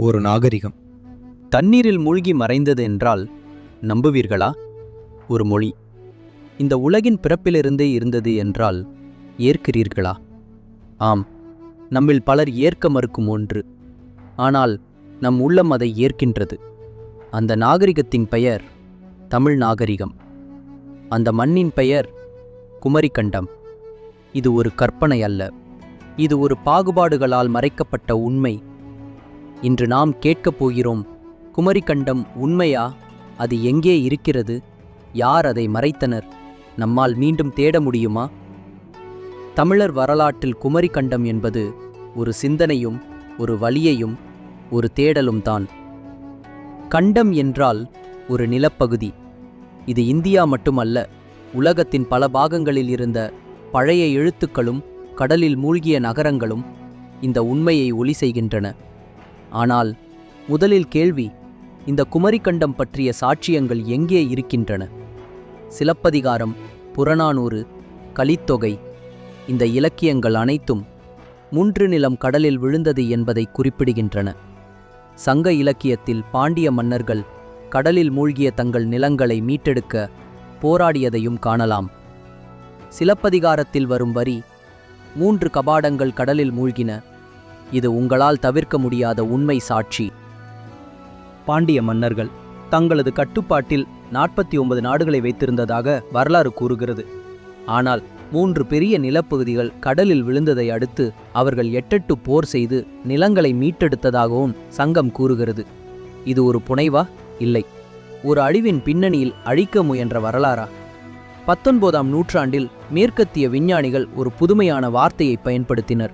ஒரு நாகரிகம். தண்ணீரில் மூழ்கி மறைந்தது என்றால் நம்புவீர்களா? ஒரு மொழி. இந்த உலகின் பிறப்பிலிருந்தே இருந்தது என்றால் ஏற்கிறீர்களா? ஆம் நம்மில் பலர் ஏற்க மறுக்கும் ஒன்று. ஆனால் நம் உள்ளம் அதை ஏற்கின்றது. அந்த நாகரிகத்தின் பெயர் தமிழ் நாகரிகம். அந்த மண்ணின் பெயர் குமரிக்கண்டம். இது ஒரு கற்பனை அல்ல. இது ஒரு பாகுபாடுகளால் மறைக்கப்பட்ட உண்மை. இன்று நாம் கேட்கப் போகிறோம் குமரிக்கண்டம் உண்மையா? அது எங்கே இருக்கிறது? யார் அதை மறைத்தனர்? நம்மால் மீண்டும் தேட முடியுமா? தமிழர் வரலாற்றில் குமரிக்கண்டம் என்பது ஒரு சிந்தனையும் ஒரு வழியையும் ஒரு தேடலும் தான். கண்டம் என்றால் ஒரு நிலப்பகுதி. இது இந்தியா மட்டுமல்ல உலகத்தின் பல பாகங்களில் இருந்த பழைய எழுத்துக்களும் கடலில் மூழ்கிய நகரங்களும் இந்த உண்மையை ஒலி செய்கின்றன. ஆனால் முதலில் கேள்வி இந்த குமரிக்கண்டம் பற்றிய சாட்சியங்கள் எங்கே இருக்கின்றன? சிலப்பதிகாரம் புறநானூறு கலித்தொகை இந்த இலக்கியங்கள் அனைத்தும் மூன்று நிலம் கடலில் விழுந்தது என்பதை குறிப்பிடுகின்றன. சங்க இலக்கியத்தில் பாண்டிய மன்னர்கள் கடலில் மூழ்கிய தங்கள் நிலங்களை மீட்டெடுக்க போராடியதையும் காணலாம். சிலப்பதிகாரத்தில் வரும் வரி மூன்று கபாடங்கள் கடலில் மூழ்கின இது உங்களால் தவிர்க்க முடியாத உண்மை சாட்சி. பாண்டிய மன்னர்கள் தங்களது கட்டுப்பாட்டில் நாற்பத்தி ஒன்பது நாடுகளை வைத்திருந்ததாக வரலாறு கூறுகிறது. ஆனால் மூன்று பெரிய நிலப்பகுதிகள் கடலில் விழுந்ததை அடுத்து அவர்கள் எட்டெட்டு போர் செய்து நிலங்களை மீட்டெடுத்ததாகவும் சங்கம் கூறுகிறது. இது ஒரு புனைவா? இல்லை. ஒரு அழிவின் பின்னணியில் அழிக்க முயன்ற வரலாறா? பத்தொன்பதாம் நூற்றாண்டில் மேற்கத்திய விஞ்ஞானிகள் ஒரு புதுமையான வார்த்தையை பயன்படுத்தினர்.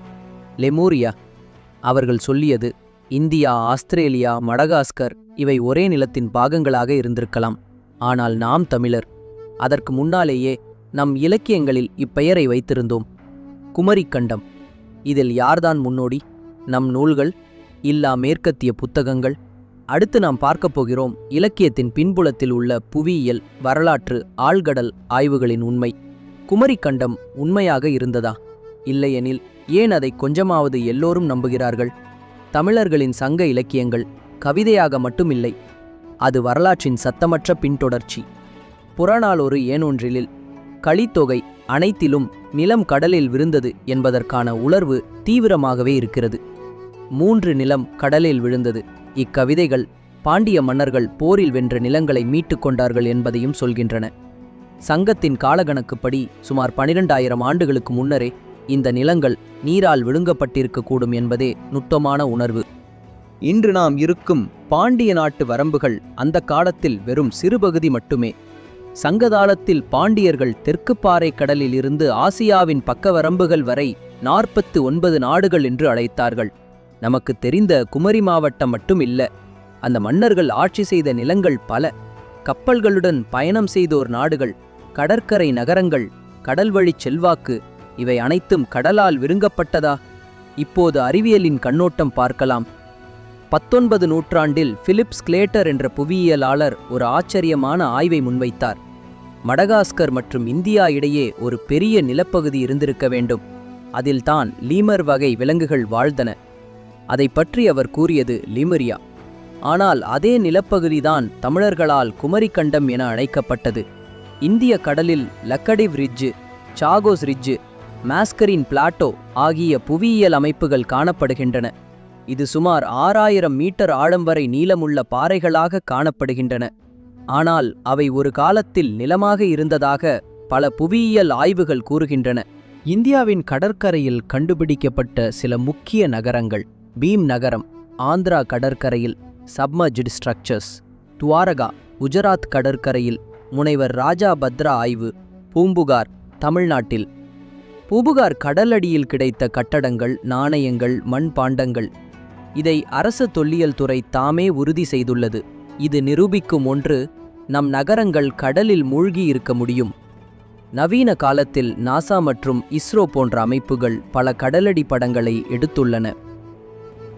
லெமோரியா அவர்கள் சொல்லியது இந்தியா ஆஸ்திரேலியா மடகாஸ்கர் இவை ஒரே நிலத்தின் பாகங்களாக இருந்திருக்கலாம். ஆனால் நாம் தமிழர் அதற்கு முன்னாலேயே நம் இலக்கியங்களில் இப்பெயரை வைத்திருந்தோம். குமரிக்கண்டம் இதில் யார்தான் முன்னோடி? நம் நூல்கள் இல்லா மேற்கத்திய புத்தகங்கள். அடுத்து நாம் பார்க்கப் போகிறோம் இலக்கியத்தின் பின்புலத்தில் உள்ள புவியியல் வரலாற்று ஆழ்கடல் ஆய்வுகளின் உண்மை. குமரிக்கண்டம் உண்மையாக இருந்ததா? இல்லையெனில் ஏன் அதை கொஞ்சமாவது எல்லோரும் நம்புகிறார்கள்? தமிழர்களின் சங்க இலக்கியங்கள் கவிதையாக மட்டுமில்லை அது வரலாற்றின் சத்தமற்ற பின்தொடர்ச்சி. புறநாளொரு ஏனொன்றிலில் களித்தொகை அனைத்திலும் நிலம் கடலில் விழுந்தது என்பதற்கான உணர்வு தீவிரமாகவே இருக்கிறது. மூன்று நிலம் கடலில் விழுந்தது. இக்கவிதைகள் பாண்டிய மன்னர்கள் போரில் வென்ற நிலங்களை மீட்டுக் கொண்டார்கள் என்பதையும் சொல்கின்றன. சங்கத்தின் காலகணக்குப்படி சுமார் பனிரெண்டாயிரம் ஆண்டுகளுக்கு முன்னரே இந்த நிலங்கள் நீரால் விழுங்கப்பட்டிருக்கக்கூடும் என்பதே நுட்பமான உணர்வு. இன்று நாம் இருக்கும் பாண்டிய நாட்டு வரம்புகள் அந்த காலத்தில் வெறும் சிறுபகுதி மட்டுமே. சங்ககாலத்தில் பாண்டியர்கள் தெற்கு பாறை கடலில் இருந்து ஆசியாவின் பக்க வரம்புகள் வரை நாற்பத்து ஒன்பது நாடுகள் என்று அழைத்தார்கள். நமக்கு தெரிந்த குமரி மாவட்டம் மட்டும் இல்ல அந்த மன்னர்கள் ஆட்சி செய்த நிலங்கள் பல. கப்பல்களுடன் பயணம் செய்தோர் நாடுகள் கடற்கரை நகரங்கள் கடல்வழிச் செல்வாக்கு இவை அனைத்தும் கடலால் விருங்கப்பட்டதா? இப்போது அறிவியலின் கண்ணோட்டம் பார்க்கலாம். பத்தொன்பது நூற்றாண்டில் பிலிப்ஸ் கிளேட்டர் என்ற புவியியலாளர் ஒரு ஆச்சரியமான ஆய்வை முன்வைத்தார். மடகாஸ்கர் மற்றும் இந்தியா இடையே ஒரு பெரிய நிலப்பகுதி இருந்திருக்க வேண்டும். அதில்தான் லீமர் வகை விலங்குகள் வாழ்ந்தன. அதை பற்றி அவர் கூறியது லீமரியா. ஆனால் அதே நிலப்பகுதிதான் தமிழர்களால் குமரிக்கண்டம் என அழைக்கப்பட்டது. இந்திய கடலில் Laccadive ridge Chagos ridge Mascarene plateau ஆகிய புவியியல் அமைப்புகள் காணப்படுகின்றன. இது சுமார் ஆறாயிரம் மீட்டர் ஆழம் வரை நீளமுள்ள பாறைகளாக காணப்படுகின்றன. ஆனால் அவை ஒரு காலத்தில் நிலமாக இருந்ததாக பல புவியியல் ஆய்வுகள் கூறுகின்றன. இந்தியாவின் கடற்கரையில் கண்டுபிடிக்கப்பட்ட சில முக்கிய நகரங்கள் பீம் நகரம் ஆந்திரா கடற்கரையில் சப்மர்ஜ்டு ஸ்ட்ரக்சர்ஸ் துவாரகா குஜராத் கடற்கரையில் முனைவர் ராஜா பத்ரா ஆய்வு பூம்புகார் தமிழ்நாட்டில் புபுகார் கடலடியில் கிடைத்த கட்டடங்கள் நாணயங்கள் மண்பாண்டங்கள் இதை அரச தொல்லியல் துறை தாமே உறுதி செய்துள்ளது. இது நிரூபிக்கும் ஒன்று நம் நகரங்கள் கடலில் மூழ்கி இருக்க முடியும். நவீன காலத்தில் நாசா மற்றும் இஸ்ரோ போன்ற அமைப்புகள் பல கடலடி படங்களை எடுத்துள்ளன.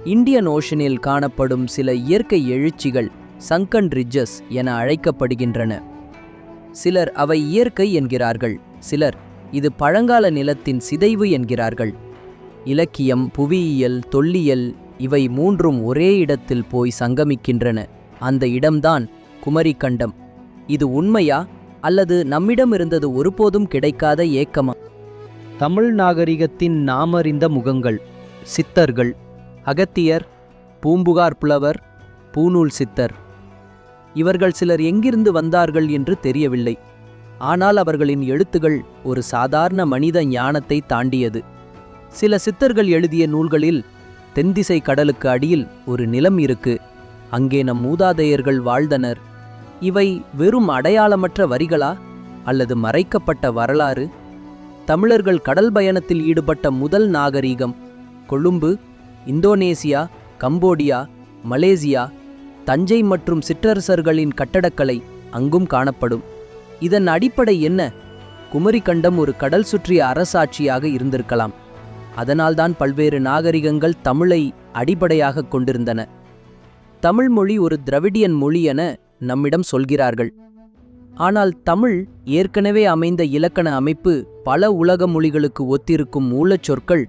இந்தியன் ஓஷனில் காணப்படும் சில இயற்கை எழுச்சிகள் சங்கன் ரிட்ஜஸ் என அழைக்கப்படுகின்றன. சிலர் அவை இயற்கை என்கிறார்கள் சிலர் இது பழங்கால நிலத்தின் சிதைவு என்கிறார்கள். இலக்கியம் புவியியல் தொல்லியல் இவை மூன்றும் ஒரே இடத்தில் போய் சங்கமிக்கின்றன. அந்த இடம்தான் குமரிக்கண்டம். இது உண்மையா அல்லது நம்மிடம் இருந்தது ஒருபோதும் கிடைக்காத ஏக்கமா? தமிழ் நாகரிகத்தின் நாமறிந்த முகங்கள் சித்தர்கள் அகத்தியர் பூம்புகார் புலவர் பூநூல் சித்தர். இவர்கள் சிலர் எங்கிருந்து வந்தார்கள் என்று தெரியவில்லை. ஆனால் அவர்களின் எழுத்துகள் ஒரு சாதாரண மனித ஞானத்தை தாண்டியது. சில சித்தர்கள் எழுதிய நூல்களில் தென்திசை கடலுக்கு அடியில் ஒரு நிலம் இருக்கு. அங்கே நம் மூதாதையர்கள் வாழ்ந்தனர். இவை வெறும் அடையாளமற்ற வரிகளா அல்லது மறைக்கப்பட்ட வரலாறு? தமிழர்கள் கடல் பயணத்தில் ஈடுபட்ட முதல் நாகரீகம் Colombo Indonesia Cambodia Malaysia Thanjai மற்றும் சிற்றரசர்களின் கட்டடக்கலை அங்கும் காணப்படும். இதன் அடிப்படை என்ன? குமரிக்கண்டம் ஒரு கடல் சுற்றிய அரசாட்சியாக இருந்திருக்கலாம். அதனால்தான் பல்வேறு நாகரிகங்கள் தமிழை அடிப்படையாக கொண்டிருந்தன. தமிழ் மொழி ஒரு திரவிடியன் மொழி என நம்மிடம் சொல்கிறார்கள். ஆனால் தமிழ் ஏற்கனவே அமைந்த இலக்கண அமைப்பு பல உலக மொழிகளுக்கு ஒத்திருக்கும் மூலச்சொற்கள்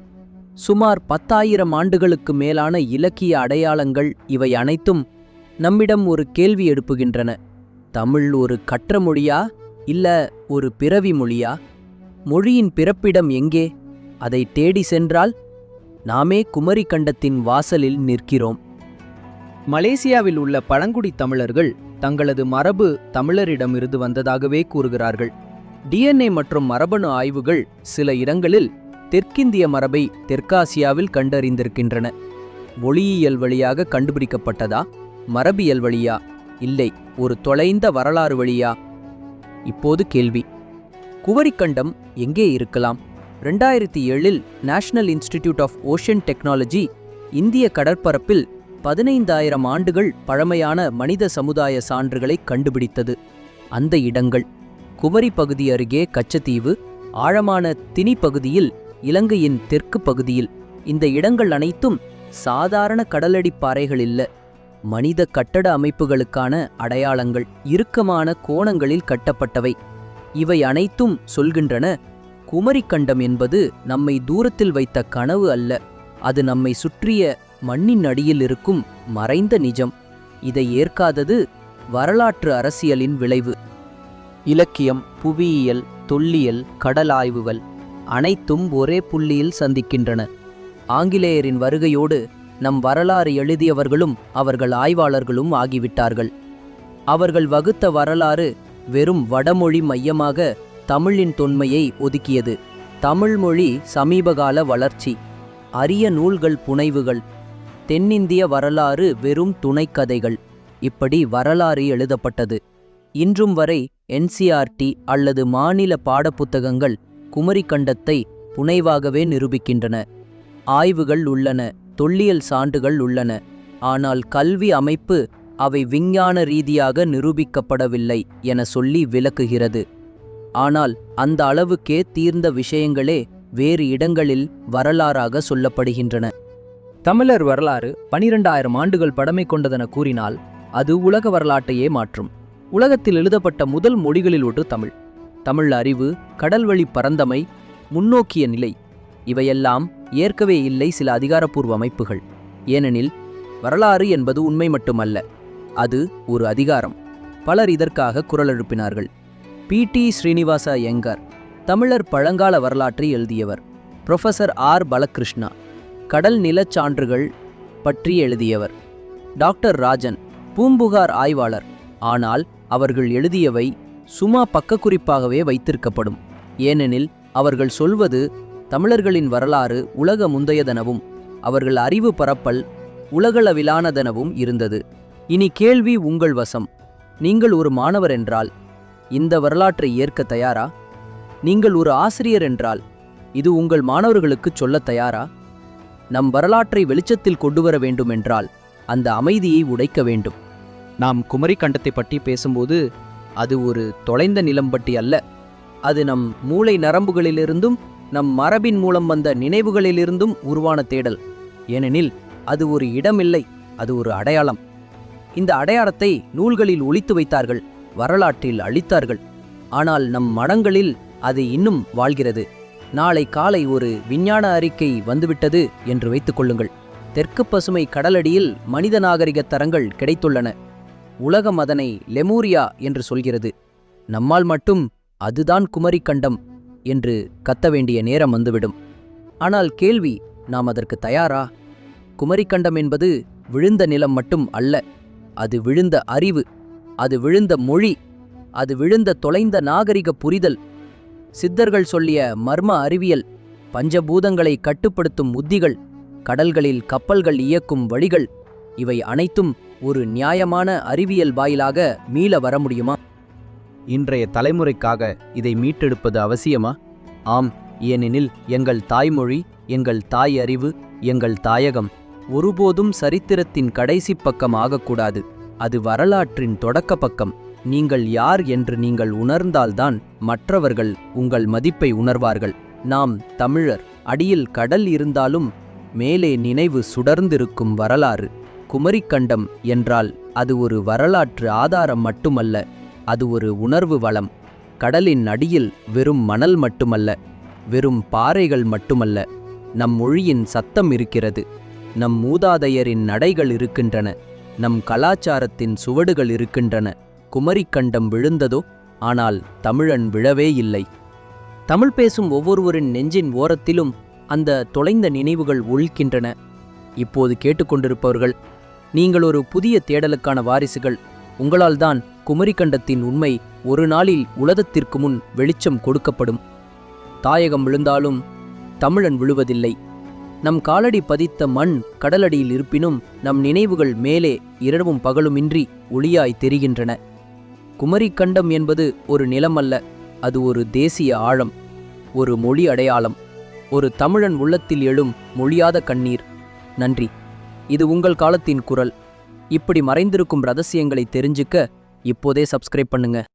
சுமார் பத்தாயிரம் ஆண்டுகளுக்கு மேலான இலக்கிய அடையாளங்கள் இவை அனைத்தும் நம்மிடம் ஒரு கேள்வி எழுப்புகின்றன. தமிழ் ஒரு கற்ற மொழியா இல்ல ஒரு பிறவி மொழியா? மொழியின் பிறப்பிடம் எங்கே? அதை தேடி சென்றால் நாமே குமரி கண்டத்தின் வாசலில் நிற்கிறோம். மலேசியாவில் உள்ள பழங்குடி தமிழர்கள் தங்களது மரபு தமிழரிடமிருந்து வந்ததாகவே கூறுகிறார்கள். டிஎன்ஏ மற்றும் மரபணு ஆய்வுகள் சில இடங்களில் தெற்கிந்திய மரபை தெற்காசியாவில் கண்டறிந்திருக்கின்றன. ஒளியியல் வழியாக கண்டுபிடிக்கப்பட்டதா? மரபியல் வழியா? இல்லை ஒரு தொலைந்த வரலாறு வழியா? இப்போது கேள்வி. குவரிக்கண்டம் எங்கே இருக்கலாம்? ரெண்டாயிரத்தி ஏழில் national institute of ocean technology இந்திய கடற்பரப்பில் பதினைந்தாயிரம் ஆண்டுகள் பழமையான மனித சமுதாய சான்றுகளை கண்டுபிடித்தது. அந்த இடங்கள் குமரி பகுதி அருகே கச்சத்தீவு ஆழமான தினி பகுதியில் இலங்கையின் தெற்கு பகுதியில். இந்த இடங்கள் அனைத்தும் சாதாரண கடலடி பாறைகள் இல்ல. மனித கட்டட அமைப்புகளுக்கான அடையாளங்கள் இறுக்கமான கோணங்களில் கட்டப்பட்டவை. இவை அனைத்தும் சொல்கின்றன குமரிக்கண்டம் என்பது நம்மை தூரத்தில் வைத்த கனவு அல்ல அது நம்மை சுற்றிய மண்ணின் அடியில் இருக்கும் மறைந்த நிஜம். இதை ஏற்காதது வரலாற்று அரசியலின் விளைவு. இலக்கியம் புவியியல் தொல்லியல் கடல் ஆய்வுகள் அனைத்தும் ஒரே புள்ளியில் சந்திக்கின்றன. ஆங்கிலேயரின் வருகையோடு நம் வரலாறு எழுதியவர்களும் அவர்கள் ஆய்வாளர்களும் ஆகிவிட்டார்கள். அவர்கள் வகுத்த வரலாறு வெறும் வடமொழி மையமாக தமிழின் தொன்மையை ஒதுக்கியது. தமிழ் மொழி சமீபகால வளர்ச்சி. அரிய நூல்கள் புனைவுகள். தென்னிந்திய வரலாறு வெறும் துணைக்கதைகள். இப்படி வரலாறு எழுதப்பட்டது. இன்றும் வரை என்சிஆர்டி அல்லது மாநில பாடப்புத்தகங்கள் குமரிக்கண்டத்தை புனைவாகவே நிரூபிக்கின்றன. ஆய்வுகள் உள்ளன. தொல்லியல் சான்றுகள் உள்ளன. ஆனால் கல்வி அமைப்பு அவை விஞ்ஞான ரீதியாக நிரூபிக்கப்படவில்லை என சொல்லி விளக்குகிறது. ஆனால் அந்த அளவுக்கே தீர்ந்த விஷயங்களே வேறு இடங்களில் வரலாறாக சொல்லப்படுகின்றன. தமிழர் வரலாறு பனிரெண்டாயிரம் ஆண்டுகள் பழமை கொண்டதென கூறினால் அது உலக வரலாற்றையே மாற்றும். உலகத்தில் எழுதப்பட்ட முதல் மொழிகளில் ஒன்று தமிழ். தமிழ் அறிவு கடல்வழி பரந்தமை முன்னோக்கிய நிலை இவையெல்லாம் ஏற்கவே இல்லை சில அதிகாரப்பூர்வ அமைப்புகள். ஏனெனில் வரலாறு என்பது உண்மை மட்டுமல்ல அது ஒரு அதிகாரம். பலர் இதற்காக குரல் எழுப்பினார்கள். பி. டி. ஸ்ரீனிவாச எங்கர் தமிழர் பழங்கால வரலாற்றை எழுதியவர். Professor R. பலகிருஷ்ணா கடல் நிலச் சான்றுகள் பற்றி எழுதியவர். டாக்டர் ராஜன் பூம்புகார் ஆய்வாளர். ஆனால் அவர்கள் எழுதியவை சும்மா பக்கக்குறிப்பாகவே வைத்திருக்கப்படும். ஏனெனில் அவர்கள் சொல்வது தமிழர்களின் வரலாறு உலக முந்தையதெனவும் அவர்கள் அறிவு பரப்பல் உலகளவிலானதெனவும் இருந்தது. இனி கேள்வி உங்கள் வசம். நீங்கள் ஒரு மாணவர் என்றால் இந்த வரலாற்றை ஏற்க தயாரா? நீங்கள் ஒரு ஆசிரியர் என்றால் இது உங்கள் மாணவர்களுக்குச் சொல்லத் தயாரா? நம் வரலாற்றை வெளிச்சத்தில் கொண்டு வர வேண்டுமென்றால் அந்த அமைதியை உடைக்க வேண்டும். நாம் குமரி கண்டத்தை பற்றி பேசும்போது அது ஒரு தொலைந்த நிலம்பட்டி அல்ல. அது நம் மூளை நரம்புகளிலிருந்தும் நம் மரபின் மூலம் வந்த நினைவுகளிலிருந்தும் உருவான தேடல். ஏனெனில் அது ஒரு இடமில்லை அது ஒரு அடையாளம். இந்த அடையாளத்தை நூல்களில் ஒழித்து வைத்தார்கள் வரலாற்றில் அழித்தார்கள். ஆனால் நம் மனங்களில் அது இன்னும் வாழ்கிறது. நாளை காலை ஒரு விஞ்ஞான அறிக்கை வந்துவிட்டது என்று வைத்துக் கொள்ளுங்கள். தெற்கு பசுமை கடலடியில் மனித நாகரிக தரங்கள் கிடைத்துள்ளன. உலகம் அதனை லெமூரியா என்று சொல்கிறது. நம்மால் மட்டும் அதுதான் குமரிக்கண்டம். என்று கத்த வேண்டிய நேரம் வந்துவிடும். ஆனால் கேள்வி நாம் அதற்கு தயாரா? குமரிக்கண்டம் என்பது விழுந்த நிலம் மட்டும் அல்ல அது விழுந்த அறிவு அது விழுந்த மொழி அது விழுந்த தொலைந்த நாகரிக புரிதல். சித்தர்கள் சொல்லிய மர்ம அறிவியல் பஞ்சபூதங்களை கட்டுப்படுத்தும் உத்திகள் கடல்களில் கப்பல்கள் இயக்கும் வழிகள் இவை அனைத்தும் ஒரு நியாயமான அறிவியல் வாயிலாக மீள வர முடியுமா? இன்றைய தலைமுறைக்காக இதை மீட்டெடுப்பது அவசியமா? ஆம் ஏனெனில் எங்கள் தாய்மொழி எங்கள் தாய் அறிவு எங்கள் தாயகம் ஒருபோதும் சரித்திரத்தின் கடைசி பக்கம் ஆகக்கூடாது. அது வரலாற்றின் தொடக்க பக்கம். நீங்கள் யார் என்று நீங்கள் உணர்ந்தால்தான் மற்றவர்கள் உங்கள் மதிப்பை உணர்வார்கள். நாம் தமிழர். அடியில் கடல் இருந்தாலும் மேலே நினைவு சுடர்ந்திருக்கும் வரலாறு. குமரிக்கண்டம் என்றால் அது ஒரு வரலாற்று ஆதாரம் மட்டுமல்ல. அது ஒரு உணர்வு வளம். கடலின் அடியில் வெறும் மணல் மட்டுமல்ல வெறும் பாறைகள் மட்டுமல்ல நம் மொழியின் சத்தம் இருக்கிறது. நம் மூதாதையரின் நடைகள் இருக்கின்றன நம் கலாச்சாரத்தின் சுவடுகள் இருக்கின்றன. குமரிக்கண்டம் விழுந்ததோ ஆனால் தமிழன் விழவே இல்லை. தமிழ் பேசும் ஒவ்வொருவரின் நெஞ்சின் ஓரத்திலும் அந்த தொலைந்த நினைவுகள் ஒழிக்கின்றன. இப்போது கேட்டுக்கொண்டிருப்பவர்கள் நீங்கள் ஒரு புதிய தேடலுக்கான வாரிசுகள் உங்களால்தான் குமரிக்கண்டத்தின் உண்மை ஒரு நாளில் உலகத்திற்கு முன் வெளிச்சம் கொடுக்கப்படும். தாயகம் விழுந்தாலும் தமிழன் விழுவதில்லை. நம் காலடி பதித்த மண் கடலடியில் இருப்பினும் நம் நினைவுகள் மேலே இரவும் பகலுமின்றி ஒளியாய் தெரிகின்றன. குமரிக்கண்டம் என்பது ஒரு நிலமல்ல அது ஒரு தேசிய ஆழம் ஒரு மொழி அடையாளம் ஒரு தமிழன் உள்ளத்தில் எழும் மொழியாத கண்ணீர். நன்றி. இது உங்கள் காலத்தின் குரல். இப்படி மறைந்திருக்கும் ரகசியங்களை தெரிஞ்சுக்க இப்போதே சப்ஸ்கிரைப் பண்ணுங்க.